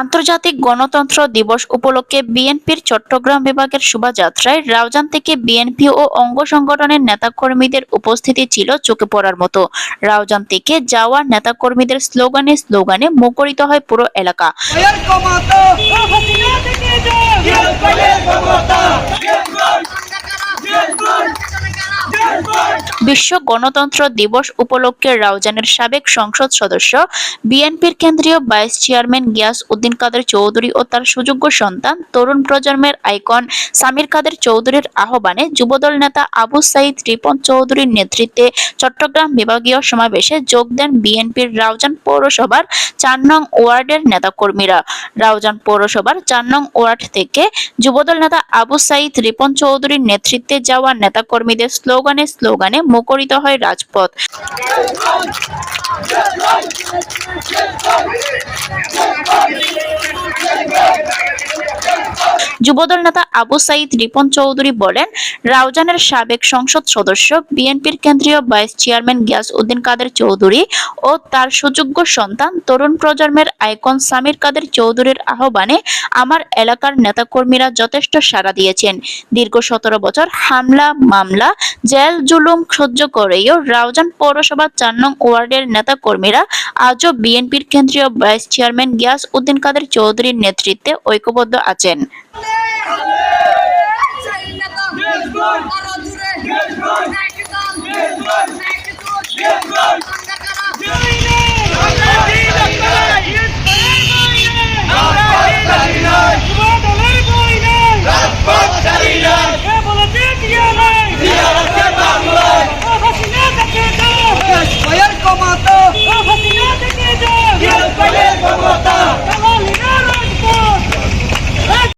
আন্তর্জাতিক গণতন্ত্র দিবস উপলক্ষে বিএনপির চট্টগ্রাম বিভাগের শোভাযাত্রায় রাউজান থেকে বিএনপি ও অঙ্গ সংগঠনের নেতাকর্মীদের উপস্থিতি ছিল চোখে পড়ার মতো। রাউজান থেকে যাওয়া নেতাকর্মীদের স্লোগানে স্লোগানে মুখরিত হয় পুরো এলাকা। বিশ্ব গণতন্ত্র দিবস উপলক্ষে রাউজানের সাবেক সংসদ সদস্য, বিএনপির কেন্দ্রীয় ভাইস চেয়ারম্যান গিয়াস উদ্দিন কাদের চৌধুরী ও তার সুযোগ্য সন্তান তরুণ প্রজন্মের আইকন সামির কাদের চৌধুরীর আহ্বানে যুবদল নেতা আবু সাইদ রিপন চৌধুরীর নেতৃত্বে চট্টগ্রাম বিভাগীয় সমাবেশে যোগ দেন বিএনপির রাউজান পৌরসভার চার নং ওয়ার্ডের নেতাকর্মীরা। রাউজান পৌরসভার চার নং ওয়ার্ড থেকে যুবদল নেতা আবু সাইদ রিপন চৌধুরীর নেতৃত্বে যাওয়া নেতাকর্মীদের স্লোগানে স্লোগানে মুখরিত হয় রাজপথ। যুবদল নেতা আবু সাইদ রিপন চৌধুরী বলেন, রাউজানের সাবেক সংসদ সদস্য, বিএনপির কেন্দ্রীয় ভাইস চেয়ারম্যান গিয়াস উদ্দিন কাদের চৌধুরী ও তার সুযোগ্য সন্তান তরুণ প্রজন্মের আইকন সামির কাদের চৌধুরীর আহ্বানে আমার এলাকার নেতাকর্মীরা যথেষ্ট সাড়া দিয়েছেন দীর্ঘ সতেরো বছর হামলা, মামলা, জেল, জুলুম সহ্য করেও রাউজান পৌরসভা চার নং ওয়ার্ডের নেতাকর্মীরা আজও বিএনপির কেন্দ্রীয় ভাইস চেয়ারম্যান গিয়াস উদ্দিন কাদের চৌধুরীর নেতৃত্বে ঐক্যবদ্ধ আছেন Yes. Yes. Yes.